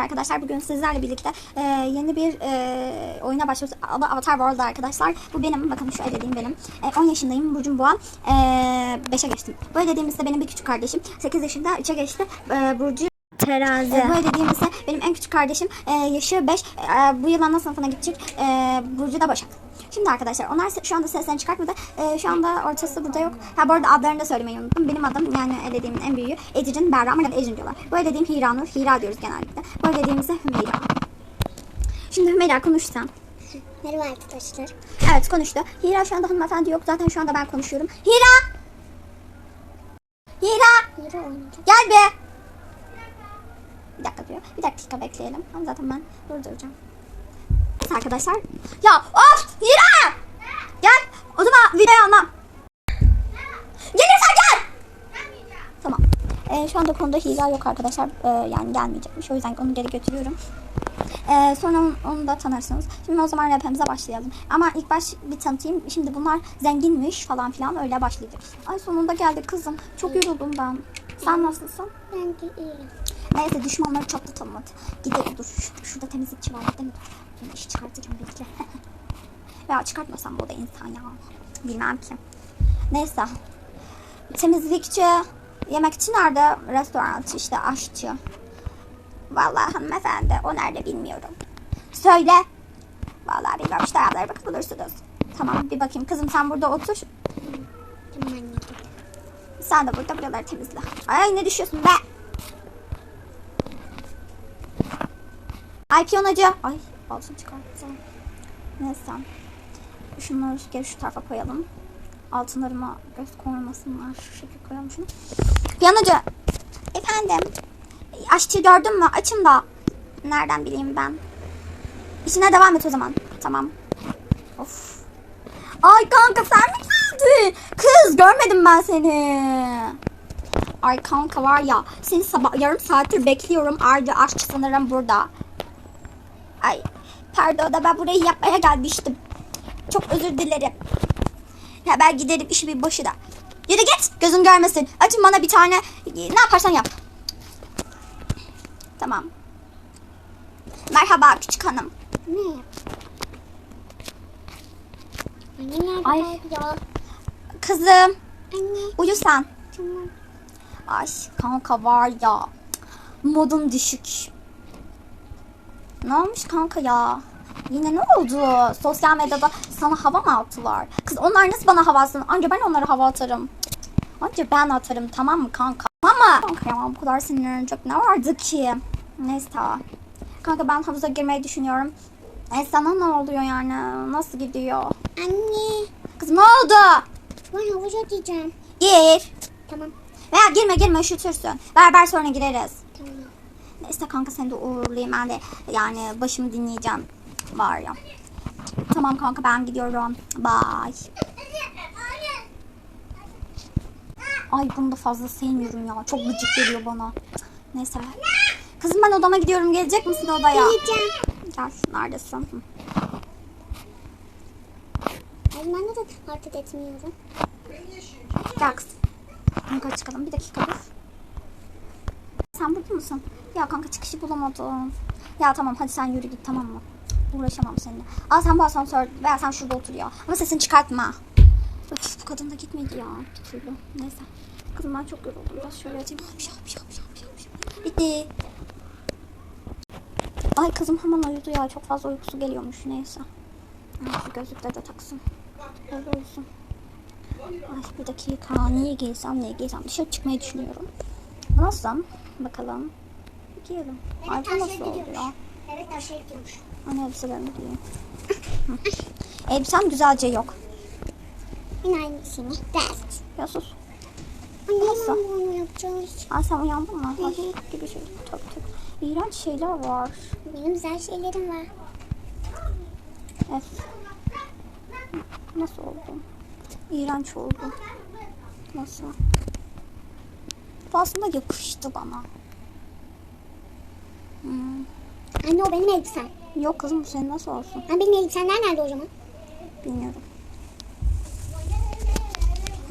Arkadaşlar bugün sizlerle birlikte e, yeni bir e, oyuna başlıyoruz. Avatar World arkadaşlar. Bu benim. Bakın şu dediğim benim. E, 10 yaşındayım. Burcum Boğa. E, 5'e geçtim. Böyle dediğimizde benim bir küçük kardeşim. 8 yaşında 3'e geçti. E, Burcu Terazi. e, böyle dediğimizde benim en küçük kardeşim e, yaşı 5. E, bu yıl ana sınıfına gidecek. E, Burcu da Başak. Şimdi arkadaşlar onlar şu anda seslerini çıkartmadı. E, şu anda ortası burada yok. Ha bu arada adlarını da söylemeyi unuttum. Benim adım yani elediğimin en büyüğü Ecrin Berra ama Ecrin diyorlar. Böyle dediğim Hira Nur. Hira diyoruz genellikle. Böyle dediğimizde Hümeyra. Şimdi Hümeyra konuşsan. Merhaba arkadaşlar. Evet konuştu. Hira şu anda hanımefendi yok. Zaten şu anda ben konuşuyorum. Hira! Hira! Yürü oynayacağım. Gel be! Bir dakika diyor. Bir dakika bekleyelim. Ama zaten ben durduracağım. Evet arkadaşlar. Ya of! Hira! Gel. O zaman videoyu almam. Gelirsen gel! Tamam. Ee, şu anda konuda Hira yok arkadaşlar. Ee, yani gelmeyecekmiş. O yüzden onu geri götürüyorum. Ee, sonra onu, onu da tanırsınız. Şimdi o zaman rapimize başlayalım. Ama ilk baş bir tanıtayım. Şimdi bunlar zenginmiş falan filan öyle başlayacağız. Ay sonunda geldi kızım. Çok yoruldum ben. Sen nasılsın? Ben de iyiyim. Neyse düşmanları çatlatalım hadi. Gidelim dur. Şurada, şurada temizlikçi var değil mi? Dur. Ben işi çıkartacağım bekle. Veya çıkartmasam bu da insan ya. Bilmem ki. Neyse. Temizlikçi. Yemekçi nerede? Restoran işte aşçı. Vallahi hanımefendi o nerede bilmiyorum. Söyle. Vallahi bilmiyorum işte ayarlara bakıp bulursunuz. Tamam bir bakayım. Kızım sen burada otur. Sen de burada buraları temizle. Ay ne düşüyorsun be? Ay piyonacı. Ay altın çıkarttım. Neyse. Şunları geri şu tarafa koyalım. Altınlarıma göz koymasınlar. Şu şekilde koyalım şunu. Piyanocu. Efendim. Aşçı gördün mü? Açın da. Nereden bileyim ben? İşine devam et o zaman. Tamam. Of. Ay kanka sen mi geldin? Kız görmedim ben seni. Ay kanka var ya seni sabah yarım saattir bekliyorum. Ardı aşçı sanırım burada. Ay pardon da ben burayı yapmaya gelmiştim. Çok özür dilerim. Ya ben giderim işi bir başına. Yürü git gözüm görmesin. Açın bana bir tane ne yaparsan yap. Tamam. Merhaba küçük hanım. Ne? Anne. Ay. ya? Kızım Anne. uyu sen. Tamam. Ay kanka var ya. Modum düşük. Ne olmuş kanka ya? Yine ne oldu? Sosyal medyada sana hava mı attılar? Kız onlar nasıl bana hava atsın? Anca ben onlara hava atarım. Anca ben atarım tamam mı kanka? Ama kanka ya bu kadar sinirlenecek ne vardı ki? Neyse tamam. Kanka ben havuza girmeyi düşünüyorum. E sana ne oluyor yani? Nasıl gidiyor? Anne. Kız ne oldu? Ben havuca diyeceğim. Gir. Tamam. Veya girme girme üşütürsün. Beraber sonra gireriz. Tamam. Neyse kanka seni de uğurlayayım. Ben de yani başımı dinleyeceğim. Var ya. Tamam kanka ben gidiyorum. Bye. Ay bunu da fazla sevmiyorum ya. Çok gıcık geliyor bana. Neyse. Kızım ben odama gidiyorum. Gelecek misin odaya? Diyeceğim. Gel. Neredesin? Hı. Ay ben de hareket etmiyorum. Gel kızım. Kanka çıkalım. Bir dakika dur. Sen burada mısın? Ya kanka çıkışı bulamadım. Ya tamam hadi sen yürü git tamam mı? Uğraşamam seninle. Al sen bu asansör veya sen şurada otur ya. Ama sesini çıkartma. Öf, bu kadın da gitmedi ya bir türlü. Neyse. Kızım ben çok yoruldum. Biraz şöyle şap. Bitti. Ay kızım hemen uyudu ya. Çok fazla uykusu geliyormuş. Neyse. Ay, şu gözlükleri de taksın. Öyle olsun. Ay bir dakika. Niye giysem niye giysem. Dışarı çıkmayı düşünüyorum. Nasıl? Bakalım. Giyelim. Bu nasıl oluyor? Evet aşağı gidiyormuş. Hani elbiselerimi giyeyim. Hı. Elbisem güzelce yok. Yine aynısını. Ders. Ya sus. Anne Nasıl? hemen bunu yapacağız. Aa sen uyandın mı? Ay gibi şey. Tabii tabii. İğrenç şeyler var. Benim güzel şeylerim var. F. Nasıl oldu? İğrenç oldu. Nasıl? Bu aslında yakıştı bana. Hmm. Anne o benim elbisem. Yok kızım bu senin nasıl olsun? Ha benim elbisemler nerede o zaman? Bilmiyorum.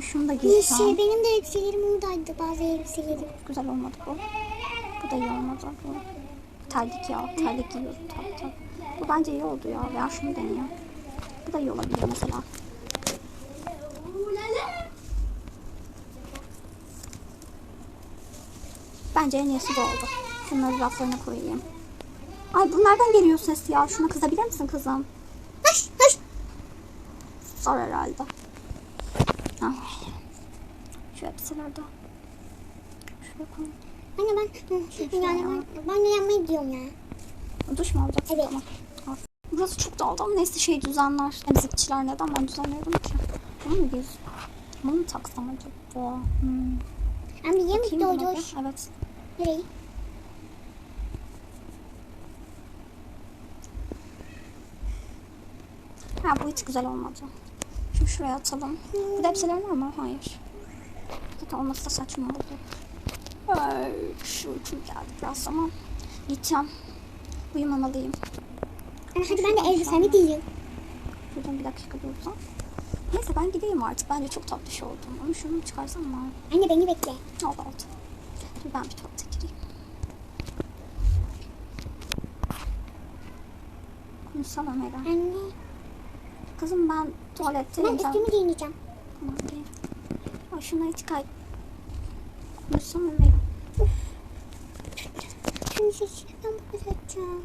Şunu da giysem. şey benim de elbiselerim oradaydı bazı elbiselerim. Güzel olmadı bu. Bu da iyi olmadı. Bu terlik ya. Terlik giyiyordu tabii tabii. Bu bence iyi oldu ya. Veya şunu deneyeyim. Bu da iyi olabilir mesela. Bence en iyisi bu oldu. Şunları raflarına koyayım. Ay bu nereden geliyor ses ya? Şuna kızabilir misin kızım? Haş haş. Zor herhalde. Ay. Şu hepsilerde. Şuraya koyayım. Anne ben hı, yani ben, ben de yanmayı gidiyorum ya. Duş mu olacak? Evet. Tamam. Burası çok dağıldı ama neyse şey düzenler. Temizlikçiler neden ben düzenliyorum ki? Bunu mu giyiyorsun? Bunu mu taksam acaba? Hmm. Buna gidiyoruz? bir. Evet. Nereye? Ha bu hiç güzel olmadı. Şimdi şuraya atalım. Burada hepsiler var mı? Hayır. Zaten olması da saçma oldu. Ay, şu uçum geldi biraz ama gideceğim. Uyumamalıyım. Hadi ben de elbisemi giyeyim. Şuradan bir dakika dursam. Neyse ben gideyim artık. Bence çok tatlı şey oldum. Ama şunu çıkarsam mı? Anne beni bekle. Oldu oldu. Dur ben bir tuvalete gireyim. Konuşsana Mera. Anne Kızım ben ben tuvaletteyim. Sen... üstümü giyineceğim. Tamam giy. Ay şuna hiç kay. Konuşsana Mera. Şunu şişirden bakacağım.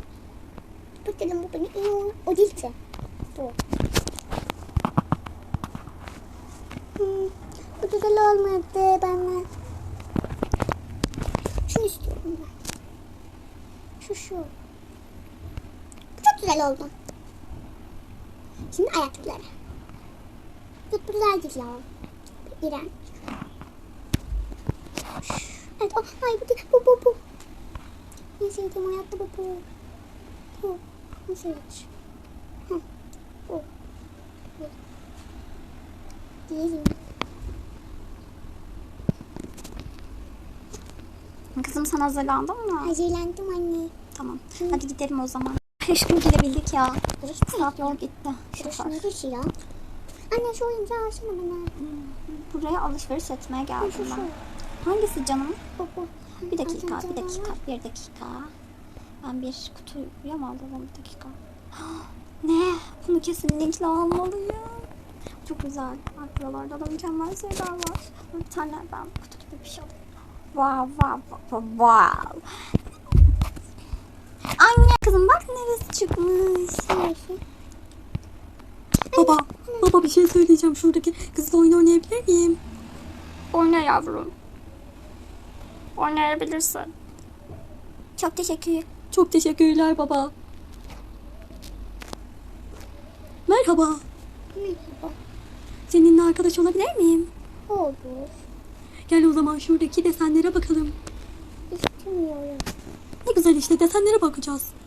Bakalım bu beni iyi olur. O değil ki. Bu. Hmm, bu güzel olmadı bana. Şunu istiyorum ben. Şu şu. Bu çok güzel oldu. Şimdi ayakkabılara. Ayakkabılar güzel. İğrenç. Evet, o, ay bu, değil, bu, bu, bu. En sevdiğim ayakkabı bu. Bu. Nasıl hiç? Hı. Bu. Bu. Diyelim. Kızım sen hazırlandın mı? Hazırlandım anne. Tamam. Hadi gidelim o zaman. Aşkım gelebildik ya. Saat yol gitti. Şoför. Şunu düşüyor. Anne şu oyuncağı alsana bana. Buraya alışveriş etmeye geldim şu. ben. Hangisi canım? Bu bu. Bir dakika, bir dakika, bir dakika. Ben bir kutuya mı alalım? Bir dakika. Ne? Bunu kesinlikle almalıyım. Çok güzel. Bak buralarda da mükemmel şeyler var. Bir tane ben kutu gibi bir şey alayım. Wow, wow, wow, wow. Anne kızım bak neresi çıkmış. Baba, baba bir şey söyleyeceğim. Şuradaki kızla oyun oynayabilir miyim? Oyna yavrum. Oynayabilirsin. Çok teşekkür Çok teşekkürler baba. Merhaba. Merhaba. Seninle arkadaş olabilir miyim? Olur. Gel o zaman şuradaki desenlere bakalım. İstemiyorum. Ne güzel işte desenlere bakacağız.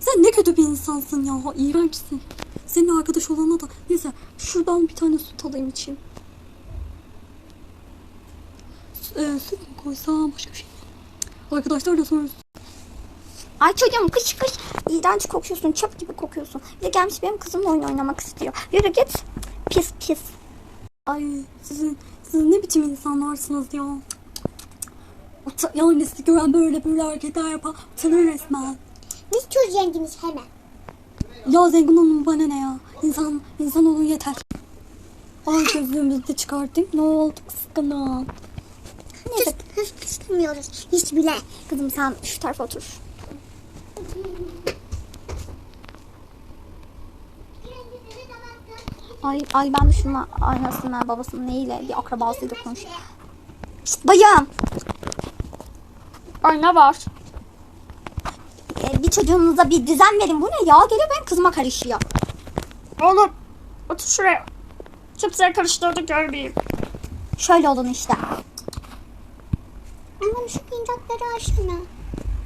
Sen ne kötü bir insansın ya. İğrençsin. Seninle arkadaş olana da. Neyse şuradan bir tane süt alayım için. Ee, süt mü koysam başka bir şey. Arkadaşlar da sorun. Ay çocuğum kış kış. İğrenç kokuyorsun. Çöp gibi kokuyorsun. Bir de gelmiş benim kızımla oyun oynamak istiyor. Yürü git. Pis pis. Ay sizin, siz ne biçim insanlarsınız ya. Uta, yani sizi gören böyle böyle hareketler yapan utanır resmen. Biz çok zenginiz hemen. Ya zengin olun bana ne ya. İnsan, insan olun yeter. Ay gözlüğümüzü de çıkartayım. Ne oldu kıskanım. Neyse Hiç istemiyoruz. Hiç bile. kızım sen şu tarafa otur. Ay, ay ben de şunun aynasına babasının neyle bir akrabasıyla konuş. Şşt bayan. Ay ne var? Ee, bir çocuğunuza bir düzen verin. Bu ne ya? Geliyor benim kızıma karışıyor. Oğlum otur şuraya. Kimseye karıştırdı görmeyeyim. Şöyle olun işte. Annem şu oyuncakları açsana.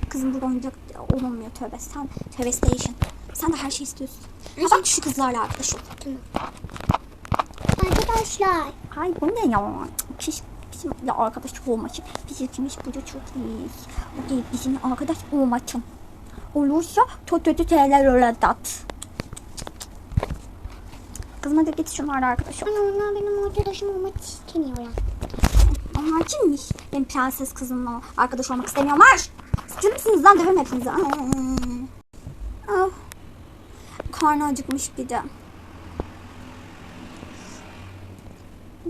Kızım burada oyuncak olunmuyor tövbe. Sen tövbe station. Sen de her şeyi istiyorsun. Ha bak şu kızlarla arkadaş ol. Arkadaşlar. Ay bu ne ya? Pis, bizim ya arkadaş olmak için bizim için bu da çok iyi. O değil bizim arkadaş olmak için. Olursa kötü şeyler olacak. Kızım hadi git şunlarla arkadaş ol. Anne onlar benim arkadaşım olmak istemiyor ya. Onlar kimmiş? Benim prenses kızımla arkadaş olmak istemiyorlar. Bırakır mısınız lan döverim hepinizi. Ay. Ah. Karnı acıkmış bir de.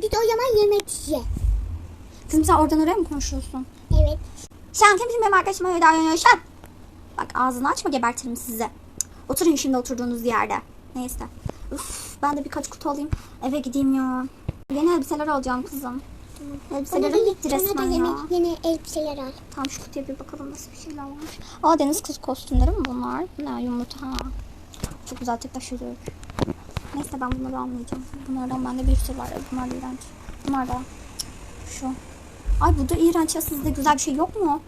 Git o zaman yemek ye. Kızım sen oradan oraya mı konuşuyorsun? Evet. Sen kimsin benim arkadaşıma öyle davranıyorsun? Bak ağzını açma gebertirim sizi. Oturun şimdi oturduğunuz yerde. Neyse. Üf, ben de birkaç kutu alayım. Eve gideyim ya. Yeni elbiseler alacağım kızım. Bana da resmen ya. yemek, yeni elbiseler al. Tam şu kutuya bir bakalım nasıl bir şeyler varmış. Aa deniz kız kostümleri mi bunlar? Ne yumurta ha. Çok güzel tek taşıyıcı. Neyse ben bunları almayacağım. Bunlardan bende bir sürü var. Bunlar iğrenç. Bunlar da. Şu. Ay bu da iğrenç ya sizde güzel bir şey yok mu?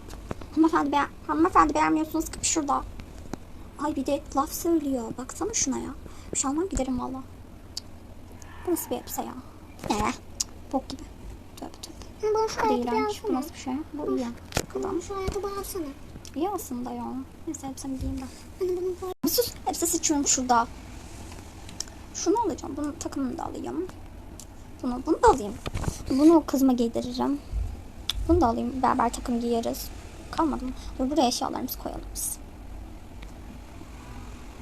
Hanımefendi, beğen hanımefendi beğenmiyorsunuz kapı şurada. Ay bir de laf söylüyor. Baksana şuna ya. Bir şey almam giderim valla. Bu nasıl bir elbise ya? Ne? Bok gibi. Tövbe tövbe. Bana şu ayakkabı. Bu nasıl bir şey? Bu iyi. Bana şu ayakkabı alsana. İyi aslında ya. Neyse elbisemi giyeyim ben. Bu Sus elbise seçiyorum şurada. Şunu alacağım. Bunun takımını da alayım. Bunu, bunu da alayım. Bunu kızıma giydiririm. Bunu da alayım. Beraber takım giyeriz. Kalmadı mı? Dur buraya eşyalarımızı koyalım biz.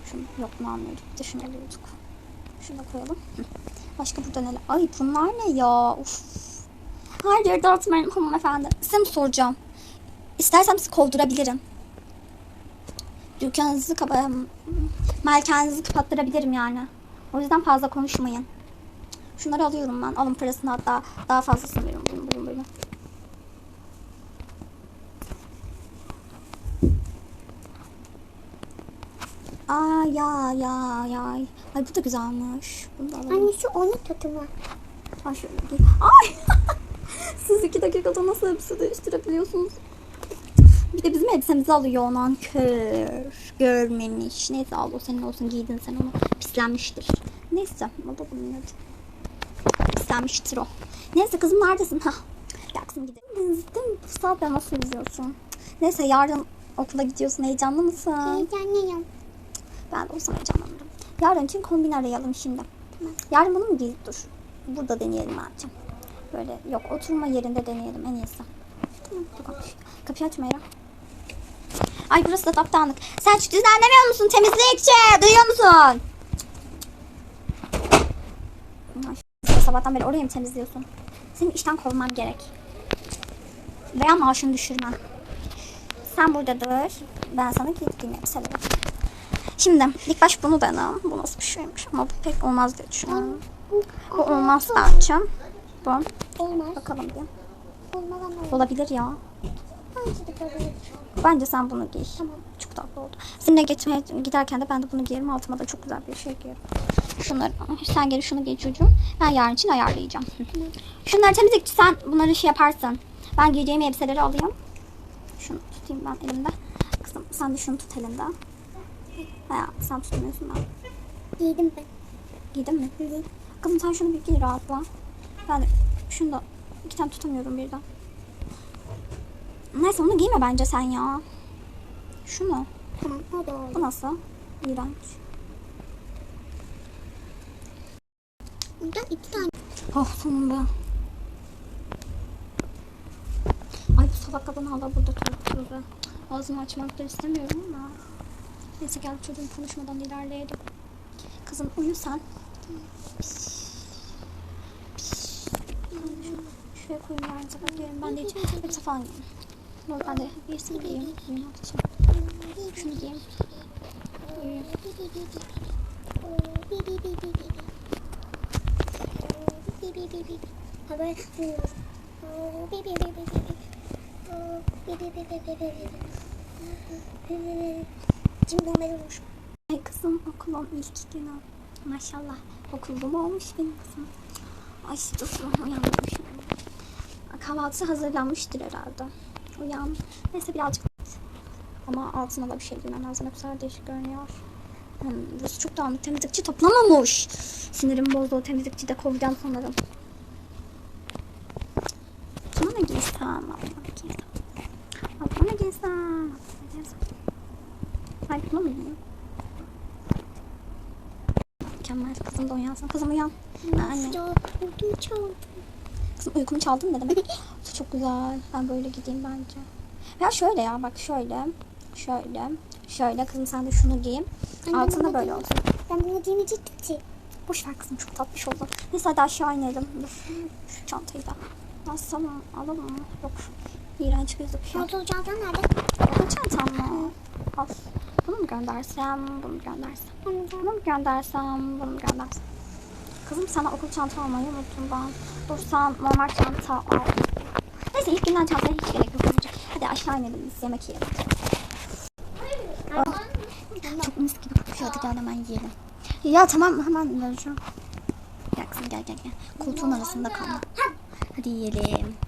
Şunu yok mu almıyorduk. Şunu alıyorduk. Şunu da koyalım. Başka burada neler? Ay bunlar ne ya? Uf. Her yerde atmayın hanımefendi. Size mi soracağım? İstersem sizi kovdurabilirim. Dükkanınızı kapa Melkanınızı kapattırabilirim yani. O yüzden fazla konuşmayın. Şunları alıyorum ben. Alın parasını hatta daha fazlasını veriyorum. Bunu, bunu, bunu. Ay ya ya ya. Ay bu da güzelmiş. Bunu da alalım. Anne şu onun tutumu. Ay şöyle giy- Ay. Siz iki dakikada nasıl elbise değiştirebiliyorsunuz? Bir de bizim elbisemizi alıyor onan kör. Görmemiş. Neyse al o senin olsun giydin sen onu. Pislenmiştir. Neyse. O da bunun adı. Pislenmiştir o. Neyse kızım neredesin? Ha. Gel kızım gidelim. Değil? Bu saatte nasıl izliyorsun? Neyse yarın okula gidiyorsun. Heyecanlı mısın? Heyecanlıyım. Ben de olsam heyecanlanırım. Yarın için kombin arayalım şimdi. Yarın bunu mu giy? Dur. Burada deneyelim bence. Böyle yok oturma yerinde deneyelim en iyisi. Kapıyı açma Eren. Ay burası da dağınık. Sen şu düzenlemiyor musun temizlikçi? Duyuyor musun? Ay, sabahtan beri orayı mı temizliyorsun? Seni işten kovmam gerek. Veya maaşını düşürmem. Sen burada dur. Ben sana giydireyim elbiseleri. Şimdi ilk baş bunu dene. Bu nasıl bir şeymiş ama bu pek olmaz diye düşünüyorum. Bu olmaz bence. Bu. Olmaz. Bakalım bir. Olabilir ya. Bence sen bunu giy. Tamam. Çok tatlı oldu. Seninle geçmeye giderken de ben de bunu giyerim. Altıma da çok güzel bir şey giyerim. Şunları, sen gel şunu giy çocuğum. Ben yarın için ayarlayacağım. Şunları temizlikçi sen bunları şey yaparsın. Ben giyeceğim elbiseleri alayım. Şunu tutayım ben elimde. Kızım sen de şunu tut elinde. Ha, sen tutmuyorsun ben. Giydim ben. Giydin mi? Kızım sen şunu bir giy rahatla. Ben de şunu da iki tane tutamıyorum birden. Neyse onu giyme bence sen ya. Şunu. Tamam o da oldu. Bu nasıl? İğrenç. Bundan iki tane. Oh sonunda. Ay bu salak kadın hala burada tutuyordu. Ağzımı açmak da istemiyorum ama. Neyse gel çocuğum konuşmadan ilerleyelim. Kızım uyu sen. Şuraya koyayım yarın sabah giyerim. Ben de hiç hepsi falan giyeyim. Dur ben de birisini giyeyim uyumak için. Şunu giyeyim. Uyuyayım. Haber. Şimdi onları vur. Ay kızım okulun ilk günü. Maşallah okulum olmuş benim kızım. Ay dur uyandım şimdi. Kahvaltısı hazırlanmıştır herhalde. Uyan. Neyse birazcık ama altına da bir şey giymem lazım. Hepsi değişik görünüyor. Hmm, burası çok dağınık. Temizlikçi toplamamış. Sinirim bozdu. O temizlikçi de kovacağım sanırım. Buna ne giysem? Abla ne giysem? Abla ne giysem? Mu giyeyim? Mükemmel. Kızım da uyansın. Kızım uyan. Anne. Ya ödümü çaldı. Kızım uykumu çaldın ne demek? Çok güzel. Ben böyle gideyim bence. Ya şöyle ya bak şöyle. Şöyle. Şöyle kızım sen de şunu giy. Anne, Altında böyle olsun. Ben bunu giymeyecektim ki. Boş ver kızım çok tatlış oldu. Neyse hadi aşağı inelim. Dur. Şu çantayı da. Asalım alalım mı? Yok. İğrenç gözüküyor. Motor çantan nerede? Bu çantam mı? Al. Bunu mu göndersem? Bunu mu göndersem? Bunu mu göndersem? Bunu mu göndersem? Kızım sana okul çanta almayı unuttum ben. Dur sen normal çanta al. Neyse ilk günden çantaya hiç gerek yok. Hadi aşağı inelim biz yemek yiyelim. Çok mis gibi kokuyor. Hadi gel hemen yiyelim. Ya tamam hemen vereceğim. Gel kızım gel gel gel. Koltuğun arasında kalma. Hadi yiyelim.